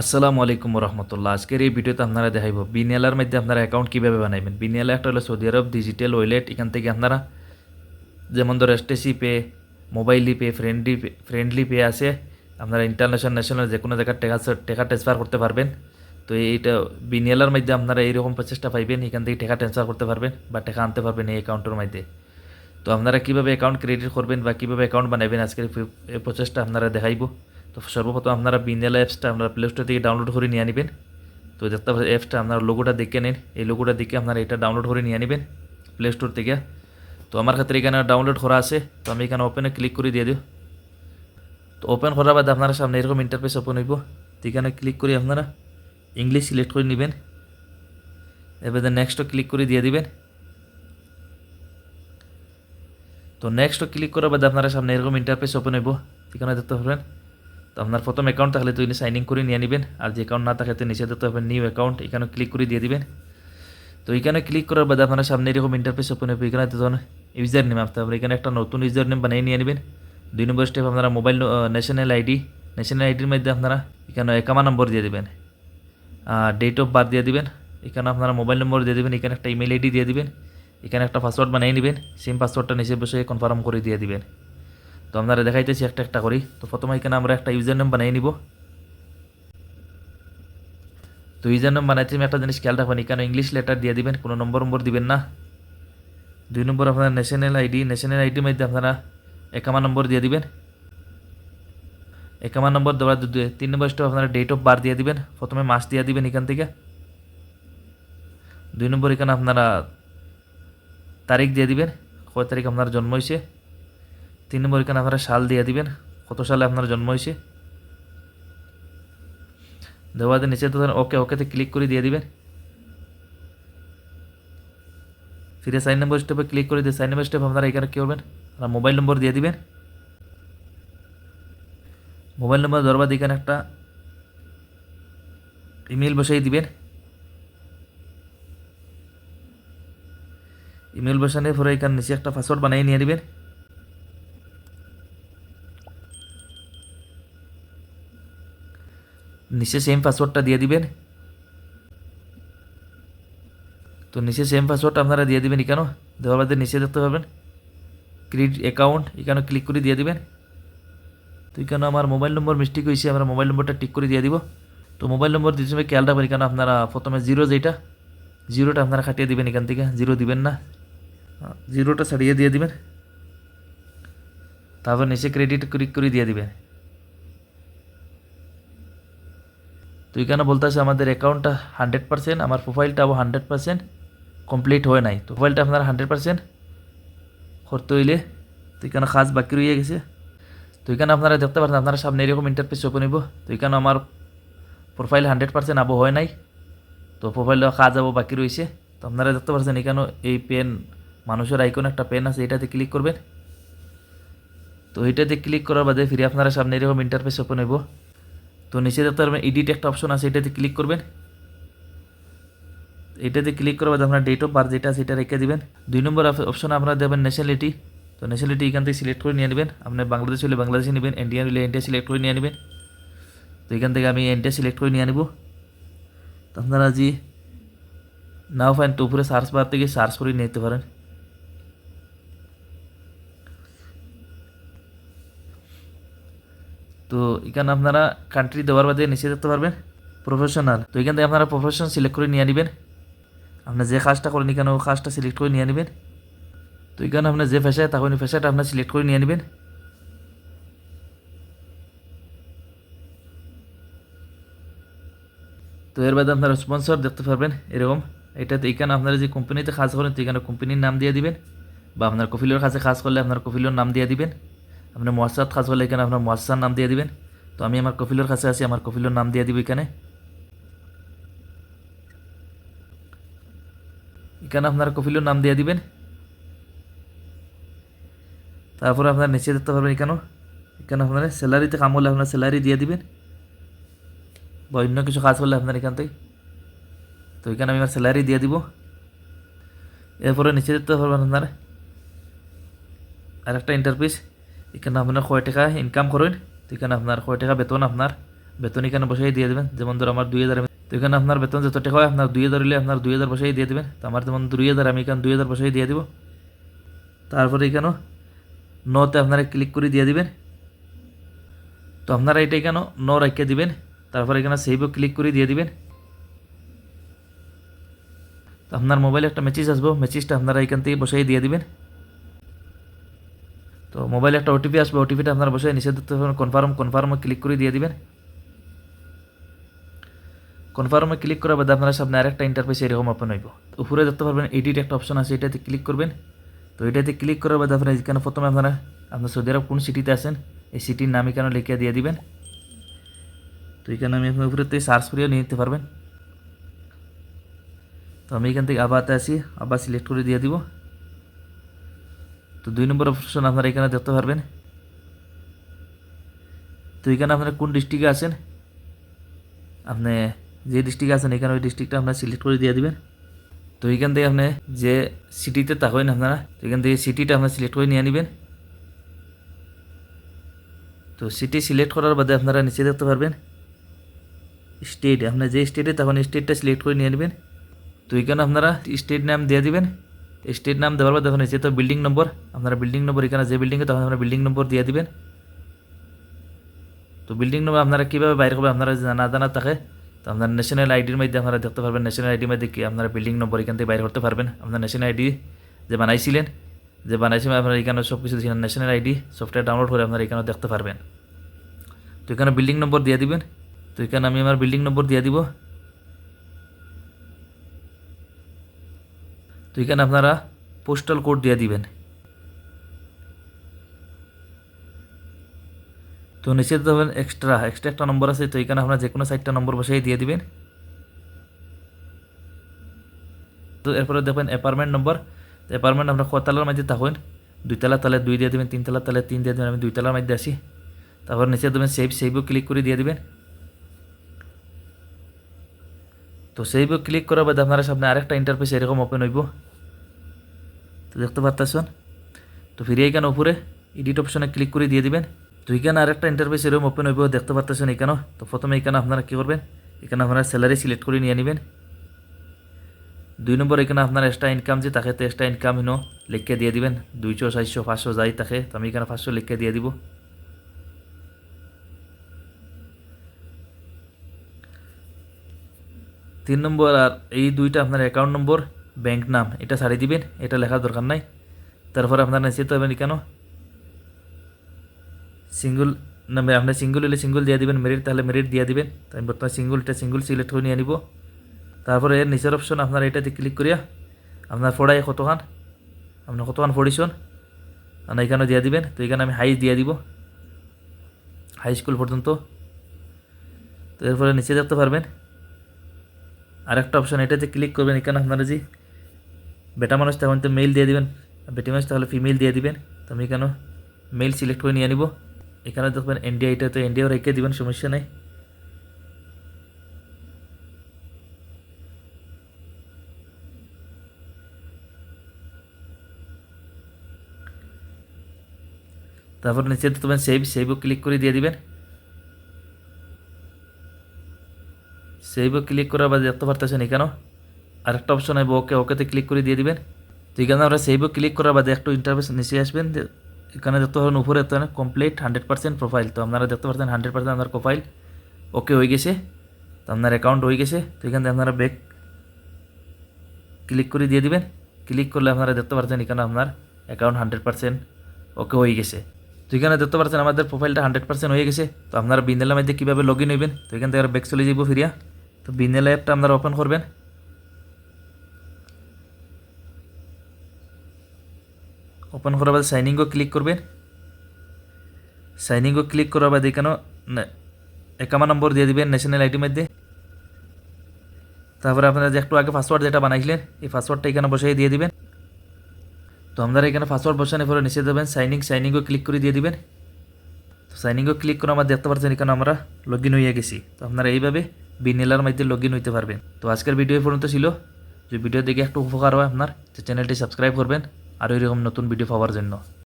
আসসালামু আলাইকুম রহমতুল্লাহ আজকের এই ভিডিওতে আপনারা দেখাইব বিনিয়ালার মধ্যে আপনারা অ্যাকাউন্ট কীভাবে বানাইবেন? বিনিয়ালা একটা হলো সৌদি আরব ডিজিটাল ওয়েলেট এখান থেকে আপনারা যেমন ধরো STC pay Mobily pay friendly pay friendly pay আছে, আপনারা ইন্টারন্যাশনাল ন্যাশনাল যে কোনো জায়গার টাকা টাকা ট্রান্সফার করতে পারবেন। তো এইটা বিনিয়ালার মধ্যে আপনারা এইরকম প্রচেষ্টা পাইবেন, এখান থেকে টাকা ট্রান্সফার করতে পারবেন বা টাকা আনতে পারবেন এই অ্যাকাউন্টের মধ্যে। তো আপনারা কীভাবে অ্যাকাউন্ট ক্রেডিট করবেন বা কীভাবে অ্যাকাউন্ট বানাবেন আজকের প্রচেষ্টা আপনারা দেখাইব। তো সর্বপ্রথম আপনারা বিনিয়ালা অ্যাপসটা আপনারা প্লে স্টোর থেকে ডাউনলোড করে নিয়ে নেবেন তো দেখতে পাচ্ছেন অ্যাপসটা, আপনার লোগোটা দেখে নিন। এই লোগোটা দেখে আপনারা এটা ডাউনলোড করে নিয়ে নেবেন প্লে স্টোর থেকে। তো আমার ক্ষেত্রে এখানে ডাউনলোড করা আছে। তো আমি এখানে ওপেনে ক্লিক করে দিয়ে দিও তো ওপেন করার বাদে আপনারা সামনে এরকম ইন্টারফেস ওপেন হইব। তো এখানে ক্লিক করে আপনারা ইংলিশ সিলেক্ট করে নেবেন। এবারে নেক্সটও ক্লিক করে দিয়ে দিবেন। তো নেক্সটও ক্লিক করার বাদে আপনারা সামনে এরকম ইন্টারফেস ওপেন হইব। এখানে দেখতে পারবেন তো আপনার প্রথম অ্যাকাউন্ট থাকলে তো সাইন ইন করে নিয়ে নেবেন। আর যে অ্যাকাউন্ট না থাকলে তো নিচে দেখতে পাবেন নিউ অ্যাকাউন্ট এখানে ক্লিক করে দিয়ে দিবেন। তো এখানে ক্লিক করার বাদে আপনার সামনে এরকম ইন্টারফেস ওপেন হবে। এখানে তো ইউজার নেম আসতে হবে এখানে একটা নতুন ইউজার নেম বানিয়ে নিয়ে নেবেন। দুই নম্বর স্টেপ আপনারা মোবাইল ন্যাশনাল আইডি ন্যাশনাল আইডির মধ্যে আপনারা এখানে একামা নম্বর দিয়ে দেবেন। আর ডেট অফ বার্থ দিয়ে দিবেন। এখানে আপনারা মোবাইল নম্বর দিয়ে দেবেন। এখানে একটা ইমেল আইডি দিয়ে দিবেন। এখানে একটা পাসওয়ার্ড বানিয়ে নেবেন। সেম পাসওয়ার্ডটা নিচে বসে কনফার্ম করে দিয়ে দিবেন। তো আপনারা দেখাইতেছি একটা একটা করি। তো প্রথমে এখানে আমরা একটা ইউজার নেম বানিয়ে নিব। তো ইউজার নেম বানাইতে আমি একটা জিনিস খেয়াল রাখবেন, এখানে ইংলিশ লেটার দিয়ে দিবেন, কোনো নম্বর নম্বর দিবেন না। দুই নম্বর আপনার ন্যাশনাল আইডি ন্যাশনাল আইডির মধ্যে আপনারা একামা নম্বর দিয়ে দিবেন। একামা নম্বর দেওয়ার তিন নম্বর স্টেপ আপনারা ডেট অফ বার্থ দিয়ে দিবেন, প্রথমে মাস দিয়ে দিবেন এখান থেকে। দুই নম্বর এখানে আপনারা তারিখ দিয়ে দিবেন, কয় তারিখ আপনার জন্ম হয়েছে। তিন নম্বর এখানে আপনারা সাল দিয়ে দিবেন। কত সালে আপনার জন্ম হয়েছে? দেওয়ার নিচে তো ওকে ওকেতে ক্লিক করে দিয়ে দিবেন। ফিরে সাইন নম্বর স্টেপে ক্লিক করে দিয়ে সাইন নম্বর স্টেপ আপনারা এখানে কী করবেন? আপনার মোবাইল নম্বর দিয়ে দিবেন। মোবাইল নম্বর ধরবার এখানে একটা ইমেল বসাই দিবেন। ইমেল বসানোর পরে এখানে নিচে একটা পাসওয়ার্ড বানিয়ে নিয়ে নেবেন নিচে সেম পাসওয়ার্ডটা দিয়ে দিবেন? তো নিচে সেম পাসওয়ার্ডটা আপনারা দিয়ে দিবেন এখানে দেওয়ার বাদে নিচে দেখতে পাবেন। ক্রেডিট অ্যাকাউন্ট এখানে ক্লিক করে দিয়ে দিবেন। তো এখানে আমার মোবাইল নম্বর মিস্টেক হয়েছে, আমরা মোবাইল নম্বরটা টিক করে দিয়ে দিব। তো মোবাইল নম্বর দিতে সময় খেয়াল রাখবেন, এখানে আপনারা প্রথমে জিরো যেটা জিরোটা আপনারা কাটিয়ে দিবেন এখান থেকে। জিরো দিবেন না। জিরোটা ছাড়িয়ে দিয়ে দিবেন। তারপর নিচে ক্রেডিট ক্লিক করে দিয়ে দিবেন। তো এখানে বলতেছে আমাদের অ্যাকাউন্টটা হান্ড্রেড পার্সেন্ট আমার প্রোফাইলটা আবার হান্ড্রেড পার্সেন্ট কমপ্লিট হয় নাই। তো প্রোফাইলটা আপনার হান্ড্রেড পার্সেন্ট করতে হইলে তো এখানে কাজ বাকি রয়ে গেছে? তো এখানে আপনারা দেখতে পাচ্ছেন আপনারা সামনে এরকম ইন্টারফেস ওপেন হইব? তো এখানে আমার প্রোফাইল হান্ড্রেড পার্সেন্ট আবো হয় নাই? তো প্রোফাইলটা কাজ আবো বাকি রয়েছে। তো আপনারা দেখতে পাচ্ছেন এখানে এই পেন মানুষের আইকন একটা পেন আছে, এটাতে ক্লিক করবেন। তো এটাতে ক্লিক করার বাদে ফিরে আপনারা সামনে এরকম ইন্টারফেস ওপেন হইব। তো নিচে দেখতে পারবেন এডিট একটা অপশন আছে, এটাতে ক্লিক করবেন। এটাতে ক্লিক করার বাদে আপনার ডেট অফ বার্থ যেটা এটা রেখে দিবেন। দুই নম্বর অপশনে আপনারা দেবেন ন্যাশনালিটি তো ন্যাশনালিটি এখান থেকে সিলেক্ট করে নিয়ে নেবেন। আপনি বাংলাদেশ হলে বাংলাদেশে নেবেন ইন্ডিয়ান হলে ইন্ডিয়া সিলেক্ট করে নিয়ে নেবেন। তো এখান থেকে আমি ইন্ডিয়া সিলেক্ট করে নিয়ে নেব তো আপনারা জি নাও ফাইন তো উপরে সার্চ বার থেকে সার্চ করে নিতে পারেন। তো এখানে আপনারা কান্ট্রি দেওয়ার বাদে নিচে দেখতে পারবেন প্রফেশনাল তো এখান থেকে আপনারা প্রফেশন সিলেক্ট করে নিয়ে নেবেন। আপনার যে কাজটা করেন এখানে, ও কাজটা সিলেক্ট করে নিয়ে নেবেন। তো এখানে আপনার যে পেশায় তখন পেশাটা আপনার সিলেক্ট করে নিয়ে নেবেন। তো এর বাদে আপনারা স্পন্সর দেখতে পারবেন, এরকম। এটাতে এখানে আপনারা যে কোম্পানিতে কাজ করেন, তো এখানে কোম্পানির নাম দিয়ে দিবেন। বা আপনার কফিলের কাছে কাজ করলে আপনার কফিলের নাম দিয়ে দিবেন। আপনার মহাসাদ কাজ করলে এখানে আপনার মহাসার নাম দিয়ে দিবেন। তো আমি আমার কফিলের কাছে আছি, আমার কফিলের নাম দিয়ে দিব এখানে। এখানে আপনার কফিলের নাম দিয়ে দিবেন। তারপরে আপনার নিচে দেখতে পারবেন এখানেও এখানে আপনার স্যালারিতে কাম হলে আপনার স্যালারি দিয়ে দিবেন। বা অন্য কিছু কাজ করলে আপনার এখান থেকে। তো এখানে আমি আমার স্যালারি দিয়ে দিব। এরপরে নিচে দেখতে পারবেন আপনার আর একটা ইন্টারপিস এখানে আপনার কয় টাকা ইনকাম করেন, তো এখানে আপনার কয় টাকা বেতন আপনার, বেতন এখানে বসাই দিয়ে দেবেন। যেমন ধর আমার দুই হাজার তো এখানে আপনার বেতন যত টাকা হয়, আপনার দুই হাজার হলে আপনার দুই হাজার বসাই দিয়ে দেবেন। তো আমার যেমন দুই হাজার, আমি এখানে দুই হাজার বসাই দিয়ে দিব। তারপরে এখানেও নতে আপনারা ক্লিক করে দিয়ে দিবেন। তো আপনারা এটা এখানে ন রাখিয়ে দিবেন। তারপরে এখানে সেভও ক্লিক করে দিয়ে দিবেন। তো আপনার মোবাইলে একটা মেসেজ আসব। মেসেজটা আপনারা এখান থেকে বসাই দিয়ে দিবেন। তো মোবাইলে একটা ওটিপি আসবে ওটিপিটা আপনারা বসে নিচে দেখতে কনফার্ম কনফার্মে ক্লিক করে দিয়ে দিবেন। কনফার্মে ক্লিক করার বাদে আপনার সামনে আরেকটা ইন্টারফেস এরকম ওপেন হইব। উপরে দেখতে পারবেন এডিট একটা অপশন আছে, এটাতে ক্লিক করবেন। তো এটাতে ক্লিক করার বাদে আপনারা এখানে প্রথমে আপনারা, আপনার সৌদি আরব কোন সিটিতে আছেন, এই সিটির নাম এখানে লিখে দিয়ে দিবেন। তো এখানে আমি আপনার উপরে সার্চ করেও নিয়ে নিতে পারবেন। তো আমি এখান থেকে আবাতে আসি, আবার সিলেক্ট করে দিয়ে দিব। তো দুই নম্বর অপশন আপনারা এখানে দেখতে পারবেন। তো এখানে আপনারা কোন ডিস্ট্রিক্টে আছেন? আপনি যে ডিস্ট্রিক্টে আছেন, এখানে ওই ডিস্ট্রিক্টটা আপনারা সিলেক্ট করে দিয়ে দিবেন। তো এখান থেকে আপনি যে সিটিতে থাকেন আপনারা, তো এখান থেকে সিটিটা আপনারা সিলেক্ট করে নিয়ে নেবেন। তো সিটি সিলেক্ট করার বাদে আপনারা নিচে দেখতে পারবেন স্টেট আপনার যে স্টেটে তখন স্টেটটা সিলেক্ট করে নিয়ে নেবেন। তো এখানে আপনারা স্টেট নাম দিয়ে দিবেন। স্টেট নাম দেওয়ার পর দেখুন নিচে তো বিল্ডিং নম্বর আপনারা বিল্ডিং নম্বর এখানে যে বিল্ডিংয়ে তখন আপনারা বিল্ডিং নম্বর দিয়ে দিবেন। তো বিল্ডিং নম্বর আপনারা কীভাবে বাইর করবেন, আপনারা জানা জানা থাকে, তো আপনার ন্যাশনাল আইডির মধ্যে আপনারা দেখতে পারবেন ন্যাশনাল আইডির মধ্যে কি আপনারা বিল্ডিং নম্বর এখান থেকে বাইর করতে পারবেন। আপনার ন্যাশনাল আইডি যে বানাইছিলেন যে বানাইছিলেন আপনারা এখানে সব কিছু দিয়েছেন ন্যাশনাল আইডি সফটওয়্যার ডাউনলোড করে আপনারা এখানে দেখতে পারবেন। তো এখানে বিল্ডিং নম্বর দিয়ে দিবেন। তো এখানে আমি আমার বিল্ডিং নম্বর দিয়ে দিব। তো এখানে আপনারা পোস্টাল কোড দিয়ে দিবেন। তো নিচে দেবেন এক্সট্রা এক্সট্রা একটা নম্বর আছে, তো এখানে আপনারা যে কোনো সাইটটা নম্বর বসাই দিয়ে দিবেন। তো এরপরে দেখবেন অ্যাপার্টমেন্ট নম্বর অ্যাপার্টমেন্ট আমরা কতলার মধ্যে থাকেন। দুই তলা দুই দিয়ে দেবেন, তিন তলা তিন দিয়ে দেবেন, আমি দুই তলার মধ্যে আসি তারপর নিচে দেবেন সেভ সেভও ক্লিক করে দিয়ে দিবেন। তো সেইভাবে ক্লিক করার বাদে আপনারা সামনে আরেকটা ইন্টারফেস এরকম ওপেন হইব। তো দেখতে পারতেছেন? তো ফিরে এখানে উপরে? এডিট অপশনে ক্লিক করে দিয়ে দিবেন। তো এখানে আরেকটা ইন্টারফেস এরকম ওপেন হইব, দেখতে পারতেছেন এখানেও তো প্রথমে এখানে আপনারা কী করবেন? এখানে আপনারা স্যালারি সিলেক্ট করে নিয়ে নেবেন। দুই নম্বর, এখানে আপনার এক্সট্রা ইনকাম যে থাকে তো এক্সট্রা ইনকাম হিনো লিখে দিয়ে দিবেন। দুইশো, চারশো, পাঁচশো যাই তাকে, তো আমি এখানে পাঁচশো লিখে দিয়ে দিব। তিন নম্বর আর এই দুইটা আপনার অ্যাকাউন্ট নম্বর ব্যাংক নাম, এটা ছাড়িয়ে দিবেন, এটা লেখার দরকার নাই। তারপরে আপনার নিশ্চিত হবেন কেন? সিঙ্গুল নামে আপনার সিঙ্গুল হলে সিঙ্গুল দিয়ে দিবেন মেরিট তাহলে মেরিট দিয়ে দিবেন। তাই বর্তমানে সিঙ্গুলটা সিঙ্গুল সিলেক্ট করে নিয়ে নিব। তারপরে এর নিচের অপশন আপনার এটাতে ক্লিক করিয়া আপনার ফোড়াই কতখান? আপনার কতখান ফোড়িছন আর এখানে দিয়ে দিবেন, তো এখানে আমি হাই দিয়ে দিব। হাই স্কুল পর্যন্ত। তো এরপরে নিচে দেখতে পারবেন। আরেকটা অপশন এটাতে ক্লিক করবেন, এখানে আপনারা যে বেটা মানুষ, তখন তো মেল দিয়ে দিবেন। বেটি মানুষ, তাহলে ফিমেল দিয়ে দিবেন। তো আমি এখানে মেল সিলেক্ট করে নিয়ে নিব এখানে দেখবেন ইন্ডিয়া এটা তো ইন্ডিয়াও রেখে দিবেন, সমস্যা নেই। তারপর নিচে দেখবেন সেভ সেভও ক্লিক করে দিয়ে দিবেন। সেইভাবে ক্লিক করার বাদে দেখতে পারতেছেন এখানেও। আরেকটা অপশন আসবে ওকে, ওকেতে ক্লিক করে দিয়ে দিবেন। তো এখানে আমরা সেইভাবে ক্লিক করার বাদে একটু ইন্টারভেস নিচে আসবেন। এখানে দেখতে পাবেন উপরে পারেন কমপ্লিট হান্ড্রেড পার্সেন্ট প্রোফাইল তো আপনারা দেখতে পাচ্ছেন হান্ড্রেড পার্সেন্ট আপনার প্রোফাইল ওকে, হয়ে গেছে। তো আপনার অ্যাকাউন্ট হয়ে গেছে। তো এখান থেকে আপনারা ব্যাক ক্লিক করে দিয়ে দিবেন। ক্লিক করলে আপনারা দেখতে পাচ্ছেন এখানে আপনার অ্যাকাউন্ট হান্ড্রেড পার্সেন্ট ওকে, হয়ে গেছে। তো এখানে দেখতে পাচ্ছেন আমাদের প্রোফাইলটা হান্ড্রেড পার্সেন্ট হয়ে গেছে। তো আপনারা বিন্দেলার মধ্যে কীভাবে লগ ইন হইবেন? তো এখান থেকে ব্যাক চলে যাব ফিরিয়া। তো বিনেল অ্যাপটা আপনারা ওপেন করবেন। ওপেন করার বাদে সাইনিংও ক্লিক করবেন। সাইনিংও ক্লিক করার বাদে এখানে একামা নম্বর দিয়ে দিবেন ন্যাশনাল আইডির মধ্যে। তারপরে আপনারা যে একটু আগে পাসওয়ার্ড যেটা বানাইছিলেন, এই পাসওয়ার্ডটা এখানে বসাই দিয়ে দিবেন। তো আপনারা এখানে পাসওয়ার্ড বসানোর পরে নিচে দেবেন সাইনিং সাইনিংও ক্লিক করে দিয়ে দিবেন। তো সাইনিংও ক্লিক করে আমার দেখতে পাচ্ছেন এখানে আমরা লগ ইন হয়ে গেছি। তো আপনারা এইভাবে বিনেলার মধ্যে লগ ইন হইতে পারবেন। তো আজকের ভিডিও পর্যন্ত ছিল। যে ভিডিও দেখে একটু উপকার হয় আপনার চ্যানেলটি সাবস্ক্রাইব করবেন। আর এরকম নতুন ভিডিও পাওয়ার জন্য।